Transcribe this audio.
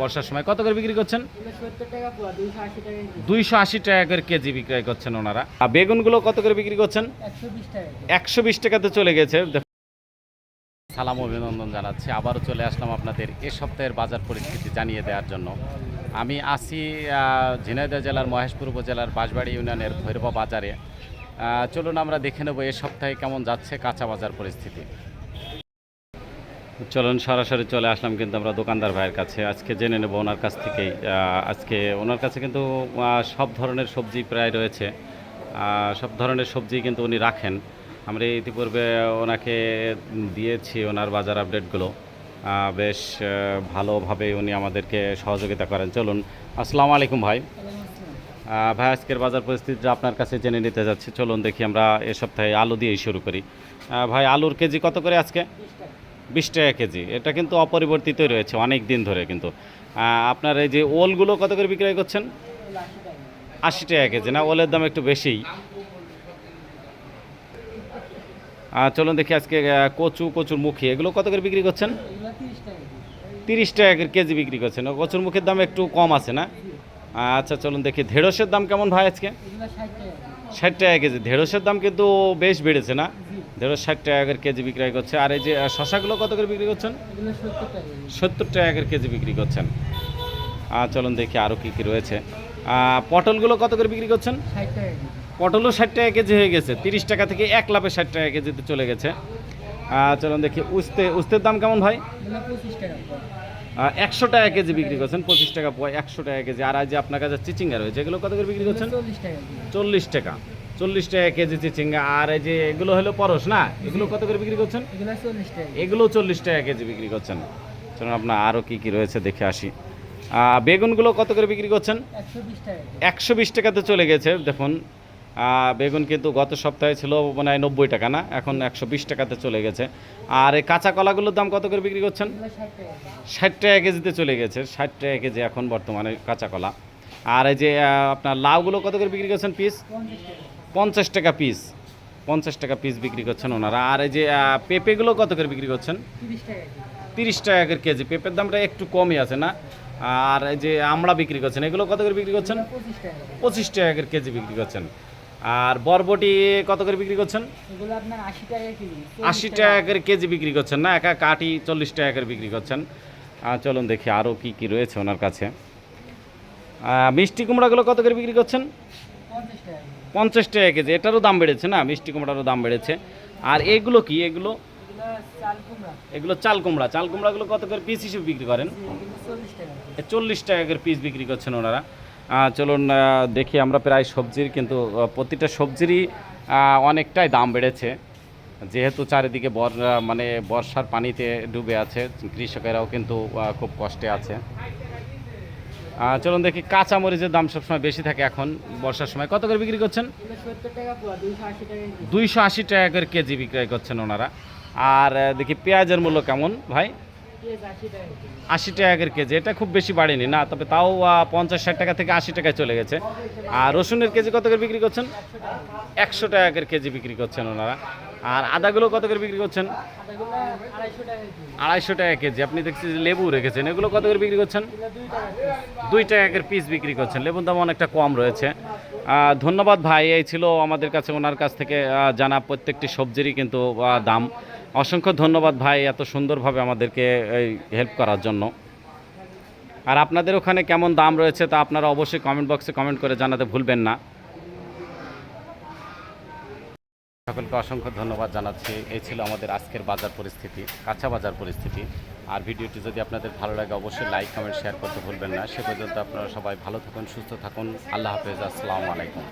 বর্ষার সময়। কত করে বিক্রি করছেন? দুইশো আশি টাকা করে কেজি বিক্রয় করছেন ওনারা। আর বেগুনগুলো কত করে বিক্রি করছেন? একশো বিশ টাকাতে চলে গেছে। সালাম অভিনন্দন জানাচ্ছি। আবারও চলে আসলাম আপনাদের এ সপ্তাহের বাজার পরিস্থিতি জানিয়ে দেওয়ার জন্য। আমি আসি ঝিনাইদহ জেলার মহেশপুর উপজেলার বাঁশবাড়ি ইউনিয়নের ভৈরবা বাজারে। চলুন আমরা দেখে নেব এ সপ্তাহে কেমন যাচ্ছে কাঁচা বাজার পরিস্থিতি। চলুন সরাসরি চলে আসলাম কিন্তু আমরা দোকানদার ভাইয়ের কাছে। আজকে জেনে নেব ওনার কাছ থেকেই। আজকে ওনার কাছে কিন্তু সব ধরনের সবজি প্রায় রয়েছে। সব ধরনের সবজি কিন্তু উনি রাখেন। আমরা ইতিপূর্বে ওনাকে দিয়েছি ওনার বাজার আপডেটগুলো। বেশ ভালোভাবে উনি আমাদেরকে সহযোগিতা করেন। চলুন আসসালামু আলাইকুম ভাই। ভাই আজকের বাজার পরিস্থিতিটা আপনার কাছে জেনে নিতে যাচ্ছি। চলুন দেখি আমরা এ সপ্তাহে আলু দিয়েই শুরু করি। ভাই আলুর কেজি কত করে আজকে? বিশ টাকা কেজি। এটা কিন্তু অপরিবর্তিতই রয়েছে অনেক দিন ধরে কিন্তু। আপনার এই যে ওলগুলো কত করে বিক্রয় করছেন? আশি টাকা কেজি, না? ওলের দাম একটু বেশিই। চলুন দেখি আজকে কচু, কচুর মুখী, এগুলো কত করে বিক্রি করছেন? তিরিশ টাকা কেজি বিক্রি করছেন। কচুর মুখের দাম একটু কম আছে, না? আচ্ছা চলুন দেখি। ঢেঁড়সের দাম কেমন ভাই আজকে? ষাট টাকা কেজি। ঢেঁড়সের দাম কিন্তু বেশ বেড়েছে না? ঢেঁড়স ষাট টাকা কেজি বিক্রয় করছে। আর এই যে শশাগুলো কত করে বিক্রি করছেন? সত্তর টাকা কেজি বিক্রি করছেন। চলুন দেখি আরও কী কী রয়েছে। পটলগুলো কত করে বিক্রি করছেন? পটলও ষাট টাকা কেজি হয়ে গেছে। তিরিশ টাকা থেকে এক লাভে ষাট টাকা কেজিতে চলে গেছে। চলুন দেখি। উস্তে, উস্তের দাম কেমন ভাই? একশো টাকা কেজি বিক্রি করছেন পঁচিশ টাকা পয় একশো টাকা কেজি। আর আজ যে আপনার কাছে চিচিঙ্গা রয়েছে এগুলো কত করে বিক্রি করছেন? চল্লিশ টাকা চল্লিশ টাকা। কেজি চিচিঙ্গা। আর এই যে এগুলো হলো পরশ না? এগুলো কত করে বিক্রি করছেন? এগুলো চল্লিশ টাকা কেজি। বিক্রি করছেন। চলুন আপনার আরও কী কী রয়েছে দেখে আসি। বেগুনগুলো কত করে বিক্রি করছেন? একশো বিশ টাকাতে চলে গেছে দেখুন। বেগুন কিন্তু গত সপ্তাহে ছিল মানে নব্বই টাকা না? এখন একশো বিশ টাকাতে চলে গেছে। আর এই কাঁচা কলাগুলোর দাম কত করে বিক্রি করছেন? ষাট টাকা কেজিতে চলে গেছে, ষাট টাকা কেজি এখন বর্তমানে কাঁচা কলা। আর এই যে আপনার লাউগুলো কত করে বিক্রি করছেন পিস পঞ্চাশ টাকা পিস পঞ্চাশ টাকা পিস বিক্রি করছেন ওনারা। আর এই যে পেঁপেগুলো কত করে বিক্রি করছেন? তিরিশ টাকা করে কেজি। পেঁপের দামটা একটু কমই আছে না? আর এই যে, আমড়া বিক্রি করছেন, এগুলো কত করে বিক্রি করছেন? পঁচিশ টাকা করে কেজি বিক্রি করছেন। আর বরবটি কত করে বিক্রি করছেন? আশি টাকা করে কেজি বিক্রি করছেন না? একা কাটি চল্লিশ টাকা করে বিক্রি করছেন। চলুন দেখি আরও কি কি রয়েছে ওনার কাছে। মিষ্টি কুমড়াগুলো কত করে বিক্রি করছেন? পঞ্চাশ টাকা কেজি। এটারও দাম বেড়েছে না? মিষ্টি কুমড়ারও দাম বেড়েছে। আর এগুলো কি? এগুলো? এগুলো চাল কুমড়া। চাল কুমড়াগুলো কত করে পিস হিসেবে বিক্রি করেন? চল্লিশ টাকা করে পিস বিক্রি করছেন ওনারা। চলুন দেখি আমরা প্রায় সবজির, কিন্তু প্রতিটা সবজিরই অনেকটাই দাম বেড়েছে। যেহেতু চারিদিকে বর মানে বর্ষার পানিতে ডুবে আছে, কৃষকেরাও কিন্তু খুব কষ্টে আছে। চলুন দেখি কাঁচা মরিচের দাম সবসময় বেশি থাকে এখন, বর্ষার সময়। কত করে বিক্রি করছেন? দুইশো আশি টাকা করে কেজি বিক্রয় করছেন ওনারা। আর দেখি, পেঁয়াজের মূল্য কেমন, ভাই? আশি টাকা কেজি, এটা খুব বেশি বাড়েনি, না, তবে তাও পঞ্চাশ ষাট টাকা থেকে আশি টাকায় চলে গেছে। আর রসুনের কেজি কত করে বিক্রি করছেন? একশো টাকা কেজি বিক্রি করছেন ওনারা। আর আদাগুলো কত করে বিক্রি করছেন? আড়াইশো টাকা কেজি। আপনি দেখছি যে লেবু রেখেছেন। এগুলো কত করে বিক্রি করছেন? দুই টাকা piece। দুই টাকা করে পিস বিক্রি করছেন। লেবুর দাম অনেকটা কম রয়েছে। ধন্যবাদ ভাই। এই ছিল আমাদের কাছে, ওনার কাছ থেকে জানা প্রত্যেকটি সবজিরই কিন্তু দাম। অসংখ্য ধন্যবাদ ভাই এত সুন্দরভাবে আমাদেরকে, এই হেল্প করার জন্য। আর আপনাদের ওখানে কেমন দাম রয়েছে তা আপনারা অবশ্যই কমেন্ট বক্সে কমেন্ট করে জানাতে ভুলবেন না। সকলকে অসংখ্য ধন্যবাদ জানাচ্ছি। এই ছিল আমাদের আজকের বাজার পরিস্থিতি, কাঁচা বাজার পরিস্থিতি। আর ভিডিওটি যদি আপনাদের ভালো লাগে, অবশ্যই লাইক, কমেন্ট, শেয়ার করতে ভুলবেন না। সে পর্যন্ত আপনারা সবাই ভালো থাকুন, সুস্থ থাকুন। আল্লাহ হাফেজ, আসসালামু আলাইকুম।